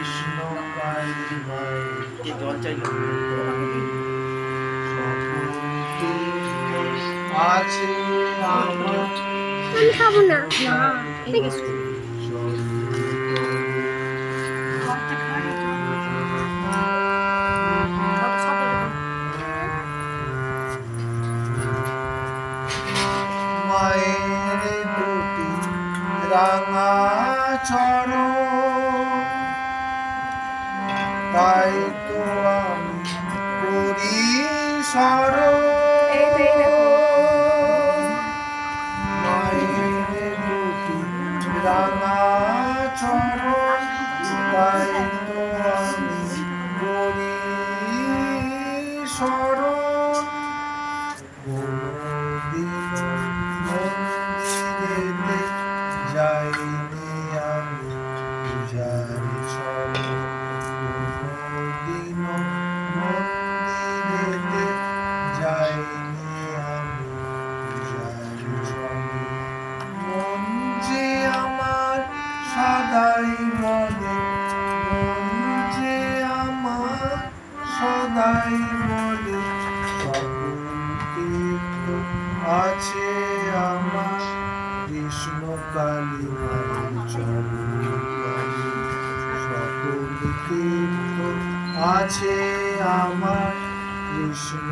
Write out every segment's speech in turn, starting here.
কৃষ্ণ আমি খাব না। মায়ের দুটি রাঙা চরণ তাই তো আমি করি স্মরণ আছে আমার কৃষ্ণ কালী সকল আছে আমার কৃষ্ণ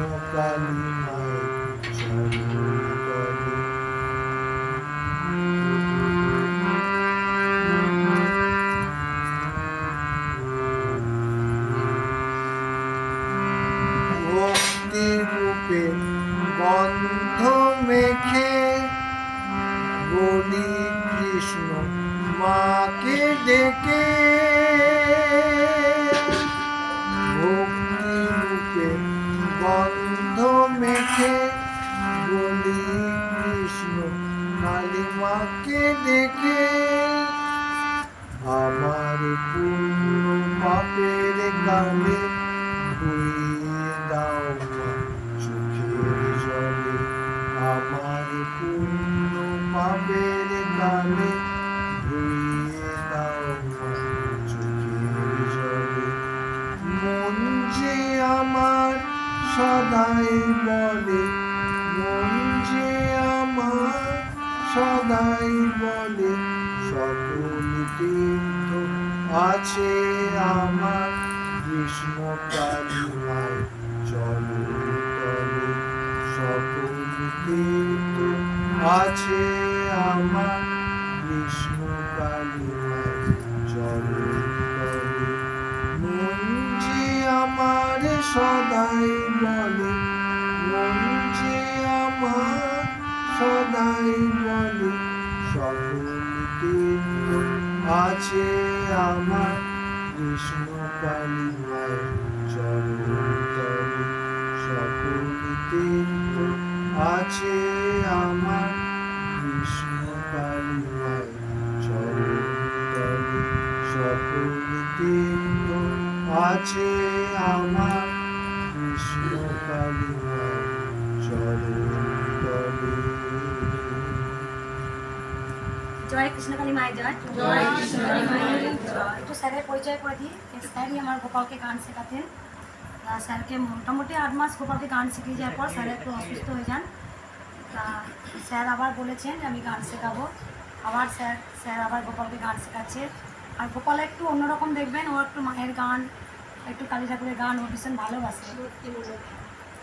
সদাই বলে সকল তীর্থ আছে আমার। কৃষ্ণ কালী মায় চরণ তলে সকল তীর্থ আছে আমার। কৃষ্ণ কালী মায় চরণ তলে যে আমার সদাই বলে যে আমার সদাই আছে আমার কৃষ্ণ কালী মায়ের চরণ তলে সকল তীর্থ আছে আমার কৃষ্ণ কালী মায়ের চরণ তলে সকল তীর্থ আছে আমার কৃষ্ণ কালী মায়ের চরণ তলে জয় কৃষ্ণকালী মায়ের জয়। একটু স্যারের পরিচয় করে দিই। স্যারই আমার গোপালকে গান শেখাতেন। স্যারকে মোটামুটি আট মাস গোপালকে গান শিখিয়ে যাওয়ার পর স্যার একটু অসুস্থ হয়ে যান। তা স্যার আবার বলেছেন যে আমি গান শেখাবো। আবার স্যার স্যার আবার গোপালকে গান শেখাচ্ছে। আর গোপাল একটু অন্যরকম দেখবেন ও একটু মায়ের গান একটু কালী ঠাকুরের গান ও ভীষণ ভালোবাসে। ভক্তিমূলক।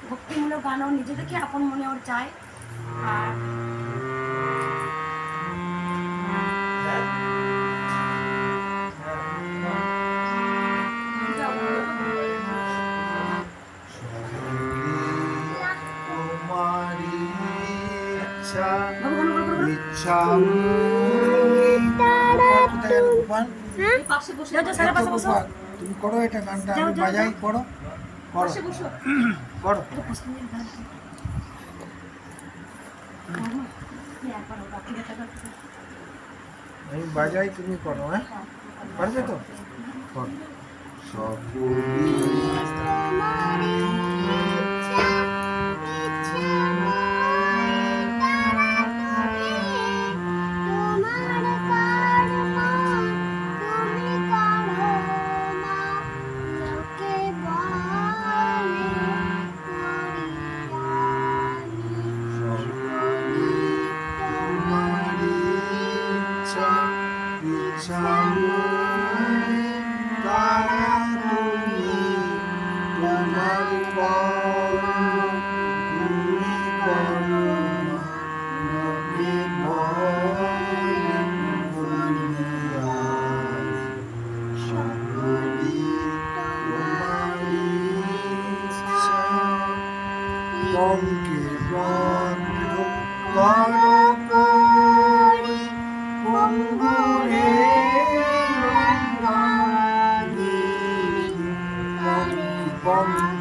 ভক্তিমূলক গান ও নিজে থেকে আপন মনে ওর চায়। আর তুমি করো এটা গানটা। আমি বাজাই করো করো করো। আমি বাজাই তুমি করো হ্যাঁ? পারবে তো? করো। সকলি mal igual. Bye.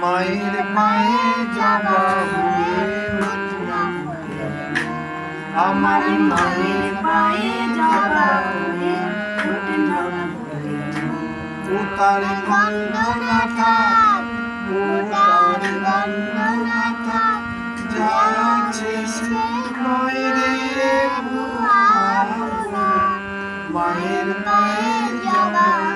মায়ের মায়ে যাওয়া আমার মায়ের মায়ে যাওয়া উতার বন্দনাথা উতার বন্দনাথা যাচ্ছিস ময়রে মায়ের মায়ে যাওয়া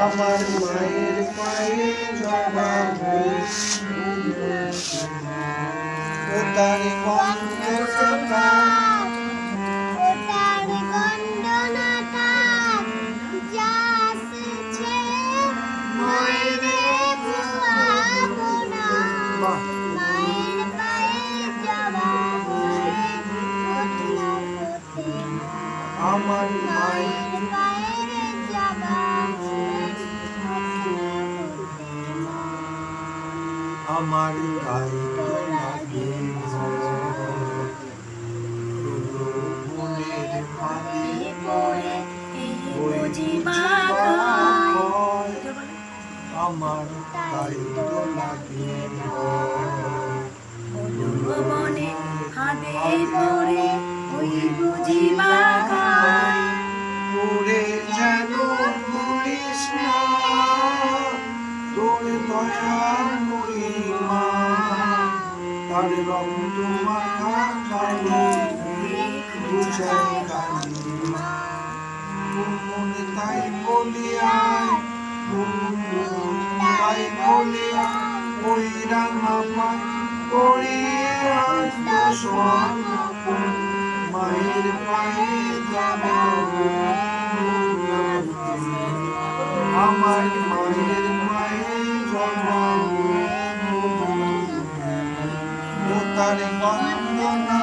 আমার মায়ের পায়ে জমা তার কন্ঠ তোমার আমার দায়িত্ব লাগে ভবনে হাতে পড়ে ওই বুঝিবা সেই কালী মুনমুন তাই বলিয়ায় মুনমুন তাই বলিয়া ওই রাঙাপা করিয়া স্বর্ণপণ মায়ের পায়ে আমার মায়ের পায়ে জমা ও তার বন্দনা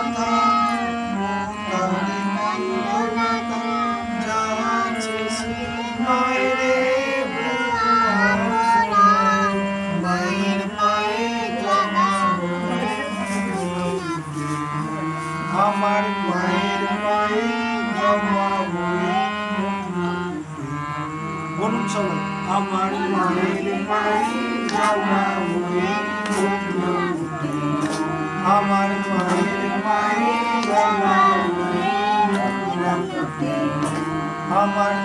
আমার মায়ের মায়ের জন্মাবয়ে বলুন সবাই আমার মায়ের মায়ের জন্মাবয়ে আমার মায়ের মায়ের জন্মাবয়ে আমার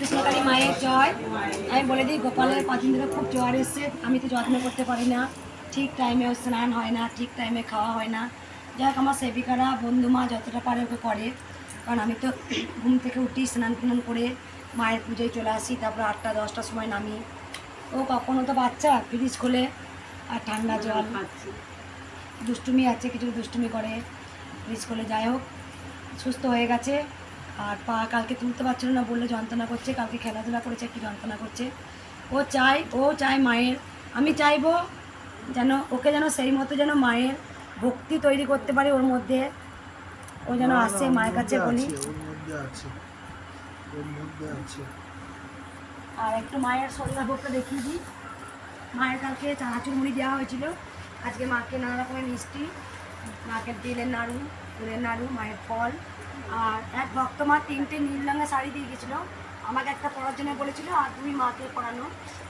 কৃষ্ণকালী মায়ের জয়। আমি বলে দিই গোপালের কদিন ধরে খুব জ্বর এসছে। আমি তো যত্ন করতে পারি না। ঠিক টাইমে স্নান হয় না ঠিক টাইমে খাওয়া হয় না। যাই হোক আমার সেবিকারা বন্ধু মা যতটা পারে ওকে করে। কারণ আমি তো ঘুম থেকে উঠি স্নান টান করে মায়ের পুজোয় চলে আসি। তারপর আটটা দশটার সময় নামি। ও কখনো তো বাচ্চা ফ্রিজ খোলে আর ঠান্ডা জল। দুষ্টুমি আছে কিছু দুষ্টুমি করে। ফ্রিজ খোলে যাই হোক সুস্থ হয়ে গেছে। আর পা কালকে তুলতে পারছিল না বললে যন্ত্রণা করছে কালকে খেলাধুলা করেছে একটু যন্ত্রণা করছে। ও চাই ও চায় মায়ের। আমি চাইব যেন ওকে যেন সেই মতো যেন মায়ের ভক্তি তৈরি করতে পারে ওর মধ্যে। ও যেন আসে মায়ের কাছে বলি। আর একটু মায়ের সন্ধ্যা ভোগটা দেখিয়ে দিই। মায়ের কালকে চানাচুর মুড়ি দেওয়া হয়েছিল। আজকে মাকে নানা রকমের মিষ্টি মাকে তেলের নাড়ু ফুলের নাড়ু মায়ের ফল। আর এক ভক্ত মা তিনটে নীল রঙের শাড়ি দিয়ে গেছিল। আমাকে একটা পরার জন্য বলেছিল আর দুই মাকে পরানো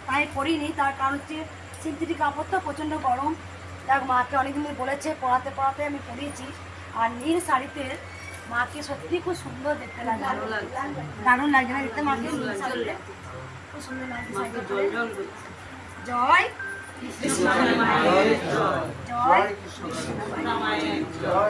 তাই পরিনি তার কারণ হচ্ছে সিনথেটিক তো প্রচণ্ড গরম। দেখ মাকে অনেকদিন ধরে বলেছে পড়াতে পড়াতে আমি পরিয়েছি আর নীল শাড়িতে মাকে সত্যি খুব সুন্দর দেখতে লাগে। দারুণ লাগছে। না দেখতে মাকে নীল শাড়িতে খুব সুন্দর লাগছে শাড়িটা। জয় জয় জয় কৃষ্ণ। জয়